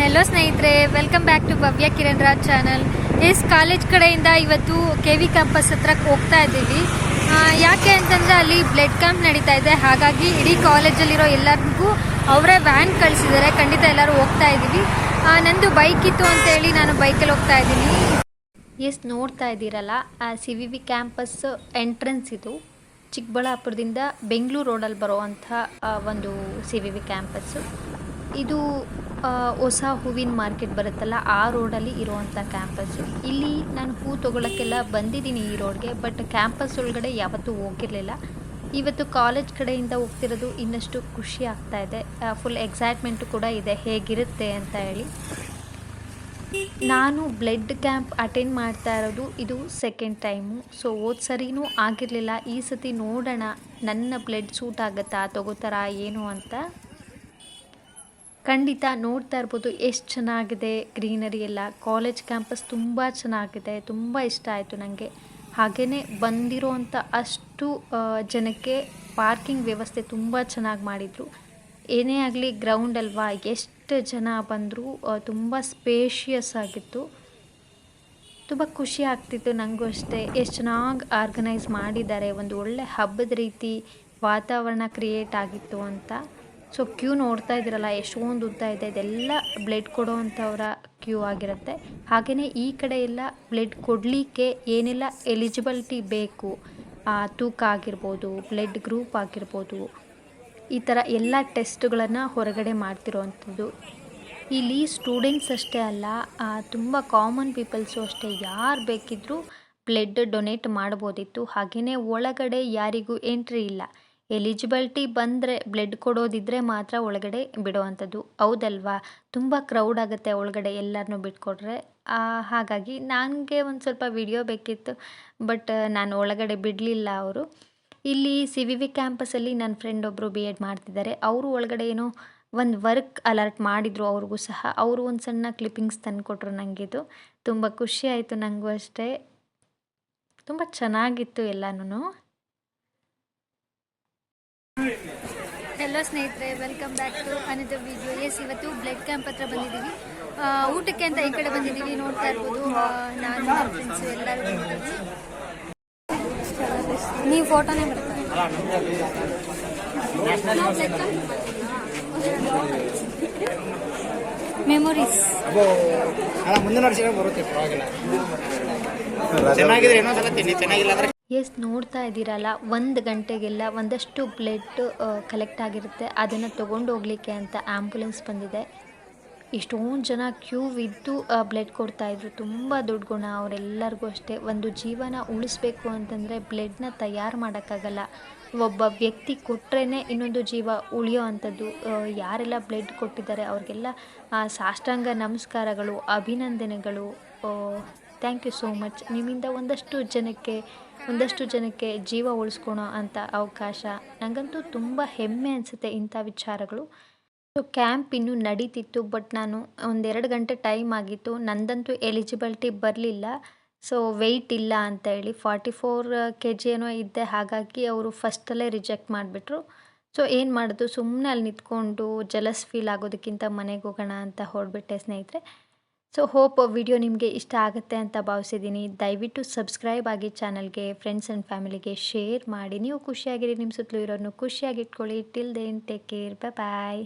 Hello ಸ್ನೇಹಿತರೆ. Welcome back to Bhavya Kiran Raj channel yes college ಕಡೆಯಿಂದ ಇವತ್ತು K V campus ಹತ್ರ ಹೋಗ್ತಾ ಇದ್ದೀವಿ. ಯಾಕೆ ಅಂತಂದರೆ ಅಲ್ಲಿ ಬ್ಲಡ್ ಕ್ಯಾಂಪ್ ನಡೀತಾ ಇದೆ. ಹಾಗಾಗಿ ಇಡೀ ಕಾಲೇಜಲ್ಲಿರೋ ಎಲ್ಲರಿಗೂ ಅವರೇ ವ್ಯಾನ್ ಕಳಿಸಿದ್ದಾರೆ. ಖಂಡಿತ ಎಲ್ಲರೂ ಹೋಗ್ತಾ ಇದ್ದೀವಿ. ನಂದು ಬೈಕ್ ಇತ್ತು ಅಂತೇಳಿ ನಾನು ಬೈಕಲ್ಲಿ ಹೋಗ್ತಾ ಇದ್ದೀನಿ. ಎಸ್ ನೋಡ್ತಾ ಇದ್ದೀರಲ್ಲ C V V campus entrance ಇದು. ಚಿಕ್ಕಬಳ್ಳಾಪುರದಿಂದ ಬೆಂಗಳೂರು ರೋಡಲ್ಲಿ ಬರುವಂಥ ಒಂದು ಸಿ ವಿ ವಿ ಕ್ಯಾಂಪಸ್ಸು ಇದು ಹೊಸ ಹೂವಿನ ಮಾರ್ಕೆಟ್ ಬರುತ್ತಲ್ಲ, ಆ ರೋಡಲ್ಲಿ ಇರುವಂಥ ಕ್ಯಾಂಪಸ್ಸು. ಇಲ್ಲಿ ನಾನು ಹೂ ತೊಗೊಳಕ್ಕೆಲ್ಲ ಬಂದಿದ್ದೀನಿ ಈ ರೋಡ್ಗೆ, ಬಟ್ ಕ್ಯಾಂಪಸ್ ಒಳಗಡೆ ಯಾವತ್ತೂ ಹೋಗಿರಲಿಲ್ಲ. ಇವತ್ತು ಕಾಲೇಜ್ ಕಡೆಯಿಂದ ಹೋಗ್ತಿರೋದು ಇನ್ನಷ್ಟು ಖುಷಿ ಆಗ್ತಾ ಇದೆ. ಫುಲ್ ಎಕ್ಸೈಟ್ಮೆಂಟು ಕೂಡ ಇದೆ, ಹೇಗಿರುತ್ತೆ ಅಂತ ಹೇಳಿ. ನಾನು ಬ್ಲಡ್ ಕ್ಯಾಂಪ್ ಅಟೆಂಡ್ ಮಾಡ್ತಾ ಇರೋದು ಇದು ಸೆಕೆಂಡ್ ಟೈಮು ಸೊ ಹೋದ ಸರಿನೂ ಆಗಿರಲಿಲ್ಲ. ಈ ಸತಿ ನೋಡೋಣ, ನನ್ನ ಬ್ಲಡ್ ಸೂಟ್ ಆಗುತ್ತಾ, ತಗೋತಾರಾ, ಏನು ಅಂತ. ಖಂಡಿತ ನೋಡ್ತಾ ಇರ್ಬೋದು ಎಷ್ಟು ಚೆನ್ನಾಗಿದೆ ಗ್ರೀನರಿ ಎಲ್ಲ. ಕಾಲೇಜ್ ಕ್ಯಾಂಪಸ್ ತುಂಬ ಚೆನ್ನಾಗಿದೆ, ತುಂಬ ಇಷ್ಟ ಆಯಿತು ನನಗೆ ಹಾಗೆಯೇ ಬಂದಿರೋವಂಥ ಅಷ್ಟು ಜನಕ್ಕೆ ಪಾರ್ಕಿಂಗ್ ವ್ಯವಸ್ಥೆ ತುಂಬ ಚೆನ್ನಾಗಿ ಮಾಡಿದರು. ಏನೇ ಆಗಲಿ ಗ್ರೌಂಡ್ ಅಲ್ವಾ, ಎಷ್ಟು ಜನ ಬಂದರೂ ತುಂಬ ಸ್ಪೇಷಿಯಸ್ ಆಗಿತ್ತು. ತುಂಬ ಖುಷಿ ಆಗ್ತಿತ್ತು ನನಗೂ ಅಷ್ಟೇ. ಎಷ್ಟು ಚೆನ್ನಾಗಿ ಆರ್ಗನೈಸ್ ಮಾಡಿದ್ದಾರೆ, ಒಂದು ಒಳ್ಳೆ ಹಬ್ಬದ ರೀತಿ ವಾತಾವರಣ ಕ್ರಿಯೇಟ್ ಆಗಿತ್ತು ಅಂತ. ಸೊ ಕ್ಯೂ ನೋಡ್ತಾ ಇದ್ದೀರಲ್ಲ ಎಷ್ಟೊಂದು ಉದ್ದ ಇದೆ, ಇದೆಲ್ಲ ಬ್ಲಡ್ ಕೊಡೋವಂಥವ್ರ ಕ್ಯೂ ಆಗಿರುತ್ತೆ. ಹಾಗೆಯೇ ಈ ಕಡೆ ಎಲ್ಲ ಬ್ಲಡ್ ಕೊಡಲಿಕ್ಕೆ ಏನೆಲ್ಲ ಎಲಿಜಿಬಿಲಿಟಿ ಬೇಕು? ತೂಕ ಆಗಿರ್ಬೋದು ಬ್ಲಡ್ ಗ್ರೂಪ್ ಆಗಿರ್ಬೋದು, ಈ ಥರ ಎಲ್ಲ ಟೆಸ್ಟ್ಗಳನ್ನು ಹೊರಗಡೆ ಮಾಡ್ತಿರೋವಂಥದ್ದು. ಇಲ್ಲಿ ಸ್ಟೂಡೆಂಟ್ಸ್ ಅಷ್ಟೇ ಅಲ್ಲ ತುಂಬ ಕಾಮನ್ ಪೀಪಲ್ಸು ಅಷ್ಟೇ, ಯಾರು ಬೇಕಿದ್ದರೂ ಬ್ಲಡ್ ಡೊನೇಟ್ ಮಾಡ್ಬೋದಿತ್ತು. ಹಾಗೆಯೇ ಒಳಗಡೆ ಯಾರಿಗೂ ಎಂಟ್ರಿ ಇಲ್ಲ. ಎಲಿಜಿಬಿಲಿಟಿ ಬಂದರೆ ಬ್ಲಡ್ ಕೊಡೋದಿದ್ದರೆ ಮಾತ್ರ ಒಳಗಡೆ ಬಿಡುವಂಥದ್ದು. ಹೌದಲ್ವಾ? ತುಂಬ ಕ್ರೌಡ್ ಆಗುತ್ತೆ ಒಳಗಡೆ ಎಲ್ಲರನ್ನೂ ಬಿಟ್ಕೊಟ್ರೆ. ಹಾಗಾಗಿ ನನಗೆ ಒಂದು ಸ್ವಲ್ಪ ವಿಡಿಯೋ ಬೇಕಿತ್ತು ಬಟ್ ನಾನು ಒಳಗಡೆ ಬಿಡಲಿಲ್ಲ ಅವರು. ಇಲ್ಲಿ ಸಿ ವಿ ವಿ ಕ್ಯಾಂಪಸಲ್ಲಿ ನನ್ನ ಫ್ರೆಂಡ್ ಒಬ್ಬರು ಬಿ ಎಡ್ ಮಾಡ್ತಿದ್ದಾರೆ. ಅವರು ಒಳಗಡೆ ಏನೋ ಒಂದು ವರ್ಕ್ ಅಲರ್ಟ್ ಮಾಡಿದರು ಅವ್ರಿಗೂ ಸಹ. ಅವರು ಒಂದು ಸಣ್ಣ ಕ್ಲಿಪ್ಪಿಂಗ್ಸ್ ತಂದುಕೊಟ್ರು ನನಗಿದು ತುಂಬ ಖುಷಿ ಆಯಿತು ನನಗೂ ಅಷ್ಟೇ. ತುಂಬ ಚೆನ್ನಾಗಿತ್ತು ಎಲ್ಲನೂ ಹೆಲೋ ಸ್ನೇಹಿತರೆ. Welcome back to Anita video yes ಇವತ್ತು ಬ್ಲಡ್ ಕ್ಯಾಂಪ್ ಹತ್ರ ಬಂದಿದ್ದೀವಿ. ಊಟಕ್ಕೆ ಅಂತ ಈ ಕಡೆ ಬಂದಿದ್ದೀವಿ. ನೋಡ್ತಾ ಇರ್ಬೋದು. ನಾನು ಫ್ರೆಂಡ್ಸು ಎಲ್ಲರೂ ಬಂದಿದ್ದೀವಿ. ನೀವು ಫೋಟೋನೇ ಮೆಮೊರೀಸ್ ಅಬ್ಬೋ ಅಲ್ಲ, ಮುಂದಿನ ವರ್ಷ ಬರುತ್ತೆ, ಪರವಾಗಿಲ್ಲ. ಚೆನ್ನಾಗಿದ್ರೆ ಸಲ ತಿನ್ನಿ ಚೆನ್ನಾಗಿಲ್ಲ ಅಂದ್ರೆ ಎಸ್ ನೋಡ್ತಾ ಇದ್ದೀರಲ್ಲ, ಒಂದು ಗಂಟೆಗೆಲ್ಲ ಒಂದಷ್ಟು ಬ್ಲಡ್ ಕಲೆಕ್ಟ್ ಆಗಿರುತ್ತೆ. ಅದನ್ನು ತೊಗೊಂಡು ಹೋಗ್ಲಿಕ್ಕೆ ಅಂತ ಆ್ಯಂಬುಲೆನ್ಸ್ ಬಂದಿದೆ. ಎಷ್ಟೊಂದು ಜನ ಕ್ಯೂ ಇದ್ದು ಬ್ಲಡ್ ಕೊಡ್ತಾಯಿದ್ರು ತುಂಬ ದೊಡ್ಡ ಗುಣ, ಅವರೆಲ್ಲರಿಗೂ ಅಷ್ಟೇ. ಒಂದು ಜೀವನ ಉಳಿಸ್ಬೇಕು ಅಂತಂದರೆ ಬ್ಲಡ್ನ ತಯಾರು ಮಾಡೋಕ್ಕಾಗಲ್ಲ. ಒಬ್ಬ ವ್ಯಕ್ತಿ ಕೊಟ್ರೇ ಇನ್ನೊಂದು ಜೀವ ಉಳಿಯೋ ಅಂಥದ್ದು. ಯಾರೆಲ್ಲ ಬ್ಲಡ್ ಕೊಟ್ಟಿದ್ದಾರೆ, ಅವ್ರಿಗೆಲ್ಲ ಸಾಷ್ಟಾಂಗ ನಮಸ್ಕಾರಗಳು, ಅಭಿನಂದನೆಗಳು ಥ್ಯಾಂಕ್ ಯು ಸೋ ಮಚ್ ನಿಮ್ಮಿಂದ ಒಂದಷ್ಟು ಜನಕ್ಕೆ ಒಂದಷ್ಟು ಜನಕ್ಕೆ ಜೀವ ಉಳಿಸ್ಕೊಳೋ ಅಂಥ ಅವಕಾಶ. ನನಗಂತೂ ತುಂಬ ಹೆಮ್ಮೆ ಅನಿಸುತ್ತೆ ಇಂಥ ವಿಚಾರಗಳು. ಸೊ ಕ್ಯಾಂಪ್ ಇನ್ನೂ ನಡೀತಿತ್ತು ಬಟ್ ನಾನು ಒಂದೆರಡು ಗಂಟೆ ಟೈಮ್ ಆಗಿತ್ತು. ನಂದಂತೂ ಎಲಿಜಿಬಿಲಿಟಿ ಬರಲಿಲ್ಲ. ಸೊ ವೆಯ್ಟ್ ಇಲ್ಲ ಅಂತ ಹೇಳಿ ಫಾರ್ಟಿ ಫೋರ್ ಕೆ ಜಿ ಏನೋ ಇದ್ದೆ. ಹಾಗಾಗಿ ಅವರು ಫಸ್ಟಲ್ಲೇ ರಿಜೆಕ್ಟ್ ಮಾಡಿಬಿಟ್ರು. ಸೊ ಏನು ಮಾಡೋದು? ಸುಮ್ಮನೆ ಅಲ್ಲಿ ನಿಂತ್ಕೊಂಡು ಜಲಸ್ ಫೀಲ್ ಆಗೋದಕ್ಕಿಂತ ಮನೆಗೆ ಹೋಗೋಣ ಅಂತ ಹೊರಡ್ಬಿಟ್ಟೆ ಸ್ನೇಹಿತರೆ. ಸೊ ಹೋಪ್ ವಿಡಿಯೋ ನಿಮಗೆ ಇಷ್ಟ ಆಗುತ್ತೆ ಅಂತ ಭಾವಿಸಿದ್ದೀನಿ. ದಯವಿಟ್ಟು ಸಬ್ಸ್ಕ್ರೈಬ್ ಆಗಿ ಚಾನಲ್ಗೆ ಫ್ರೆಂಡ್ಸ್ ಆ್ಯಂಡ್ ಫ್ಯಾಮಿಲಿಗೆ ಶೇರ್ ಮಾಡಿ. ನೀವು ಖುಷಿಯಾಗಿರಿ ನಿಮ್ಮ ಸುತ್ತಲೂ ಇರೋರನ್ನು ಖುಷಿಯಾಗಿಟ್ಕೊಳ್ಳಿ till then take care bye